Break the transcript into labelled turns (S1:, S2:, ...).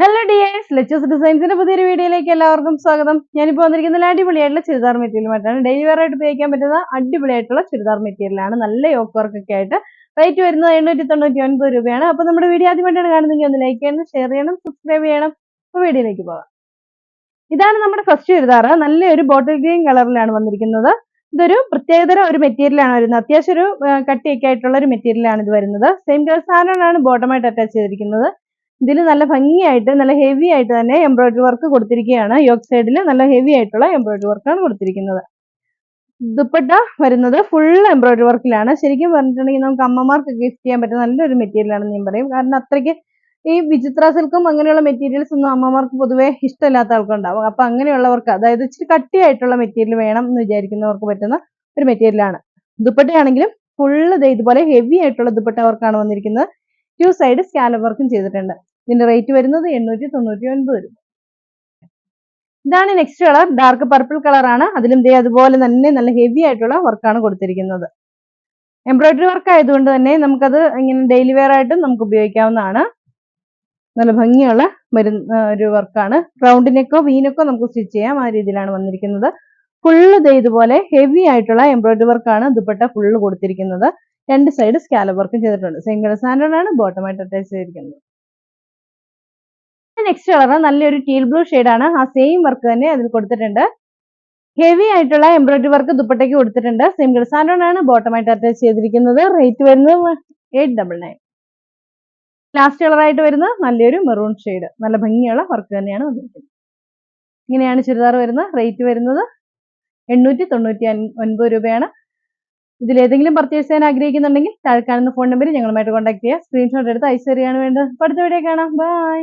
S1: Hello dears leches ഡിസൈൻസിന്റെ പുതിയൊരു വീഡിയോയിലേക്ക് എല്ലാവർക്കും സ്വാഗതം ഞാനിപ്പോൾ വന്നിരിക്കുന്ന അടിപൊളിയായിട്ടുള്ള ചുരിദാർ മെറ്റീരിയലുമായിട്ടാണ് ഡെയിലി വെയർ ആയിട്ട് ഉപയോഗിക്കാൻ പറ്റുന്ന അടിപൊളിയായിട്ടുള്ള ചുരിദാർ മെറ്റീരിയലാണ് നല്ല യോക്ക് വർക്ക് ഒക്കെ ആയിട്ട് റേറ്റ് വരുന്നത് എണ്ണൂറ്റി തൊണ്ണൂറ്റി ഒൻപത് രൂപയാണ്. അപ്പോൾ നമ്മുടെ വീഡിയോ ആദ്യമായിട്ടാണ് കാണുന്നെങ്കിൽ ഒന്ന് ലൈക്ക് ചെയ്യണം ഷെയർ ചെയ്യണം സബ്സ്ക്രൈബ് ചെയ്യണം. അപ്പോൾ വീഡിയോയിലേക്ക് പോകാം. ഇതാണ് നമ്മുടെ ഫസ്റ്റ് ചുരിദാർ നല്ലൊരു ബോട്ടിൽ ഗ്രീൻ കളറിലാണ് വന്നിരിക്കുന്നത്. ഇതൊരു പ്രത്യേകതരം ഒരു മെറ്റീരിയലാണ് വരുന്നത്. അത്യാവശ്യം ഒരു കട്ടിയൊക്കെ ആയിട്ടുള്ള ഒരു മെറ്റീരിയലാണ് ഇത് വരുന്നത്. സെയിം കളർ സാധനമാണ് ബോട്ടമായിട്ട് അറ്റാച്ച് ചെയ്തിരിക്കുന്നത്. ഇതിൽ നല്ല ഭംഗിയായിട്ട് നല്ല ഹെവി ആയിട്ട് തന്നെ എംബ്രോയിഡറി വർക്ക് കൊടുത്തിരിക്കുകയാണ് യോക്ക് സൈഡിൽ നല്ല ഹെവി ആയിട്ടുള്ള എംബ്രോയിഡറി വർക്കാണ് കൊടുത്തിരിക്കുന്നത്. ദുപ്പട്ട വരുന്നത് ഫുൾ എംബ്രോയിഡറി വർക്കിലാണ് ശരിക്കും പറഞ്ഞിട്ടുണ്ടെങ്കിൽ നമുക്ക് അമ്മമാർക്ക് ഗിഫ്റ്റ് ചെയ്യാൻ പറ്റുന്ന നല്ലൊരു മെറ്റീരിയൽ ആണെന്ന് ഞാൻ പറയും. കാരണം അത്രയ്ക്ക് ഈ വിചിത്ര സിൽക്കും അങ്ങനെയുള്ള മെറ്റീരിയൽസ് ഒന്നും അമ്മമാർക്ക് പൊതുവേ ഇഷ്ടമില്ലാത്ത ആൾക്കുണ്ടാവും അപ്പൊ അങ്ങനെയുള്ളവർക്ക് അതായത് ഇച്ചിരി കട്ടിയായിട്ടുള്ള മെറ്റീരിയൽ വേണം എന്ന് വിചാരിക്കുന്നവർക്ക് പറ്റുന്ന ഒരു മെറ്റീരിയലാണ് ദുപ്പട്ടയാണെങ്കിലും ഫുള്ള് ഇതുപോലെ ഹെവി ആയിട്ടുള്ള ദുപ്പട്ട വർക്കാണ് വന്നിരിക്കുന്നത്. ടു സൈഡ് സ്കാലർ വർക്കും ചെയ്തിട്ടുണ്ട്. ഇതിന്റെ റേറ്റ് വരുന്നത് എണ്ണൂറ്റി തൊണ്ണൂറ്റി ഒൻപത് രൂപ ഇതാണ് നെക്സ്റ്റ് കളർ ഡാർക്ക് പർപ്പിൾ കളറാണ് അതിലും ദേ അതുപോലെ തന്നെ നല്ല ഹെവി ആയിട്ടുള്ള വർക്കാണ് കൊടുത്തിരിക്കുന്നത്. എംബ്രോയിഡറി വർക്ക് ആയതുകൊണ്ട് തന്നെ നമുക്കത് ഇങ്ങനെ ഡെയിലി വെയർ ആയിട്ടും നമുക്ക് ഉപയോഗിക്കാവുന്നതാണ്. നല്ല ഭംഗിയുള്ള മരുന്ന് ഒരു വർക്കാണ് റൗണ്ടിനൊക്കെ നെക്കോ വീനക്കോ നമുക്ക് സ്റ്റിച്ച് ചെയ്യാം. ആ രീതിയിലാണ് വന്നിരിക്കുന്നത്. ഫുള്ള് ദേ ഇതുപോലെ ഹെവി ആയിട്ടുള്ള എംബ്രോയിഡറി വർക്കാണ് ദുപ്പട്ട ഫുള്ള് കൊടുത്തിരിക്കുന്നത്. രണ്ട് സൈഡ് സ്കാലപ്പ് വർക്കും ചെയ്തിട്ടുണ്ട്. സെയിം കളർ സാൻഡേർഡ് ആണ് ബോട്ടമായിട്ട് അറ്റാച്ച് ചെയ്തിരിക്കുന്നത്. നെക്സ്റ്റ് കളർ നല്ലൊരു ടീൽ ബ്ലൂ ആണ്. ആ സെയിം വർക്ക് തന്നെ അതിൽ കൊടുത്തിട്ടുണ്ട്. ഹെവി ആയിട്ടുള്ള എംബ്രോയിഡറി വർക്ക് ദുപ്പട്ടയ്ക്ക് കൊടുത്തിട്ടുണ്ട്. സെയിം കളർ സാൻഡേർഡ് ആണ് ബോട്ടമായിട്ട് അറ്റാച്ച് ചെയ്തിരിക്കുന്നത്. റേറ്റ് വരുന്നത് എയ്റ്റ് ഡബിൾ നയൻ ലാസ്റ്റ് കളറായിട്ട് വരുന്നത് നല്ലൊരു മെറൂൺ ഷെയ്ഡ് നല്ല ഭംഗിയുള്ള വർക്ക് തന്നെയാണ് വന്നിരിക്കുന്നത്. ഇങ്ങനെയാണ് ചുരിദാർ വരുന്നത്. റേറ്റ് വരുന്നത് എണ്ണൂറ്റി തൊണ്ണൂറ്റി ഒൻപത് രൂപയാണ്. ഇതിൽ ഏതെങ്കിലും പർച്ചേസ് ചെയ്യാൻ ആഗ്രഹിക്കുന്നുണ്ടെങ്കിൽ താഴെ കാണുന്ന ഫോൺ നമ്പറിൽ ഞങ്ങളുമായിട്ട് കോൺടാക്ട് ചെയ്യുക. സ്ക്രീൻഷോട്ട് എടുത്ത് തരികയാണ് വേണ്ടത്. അടുത്ത വീഡിയോ കാണാം. ബൈ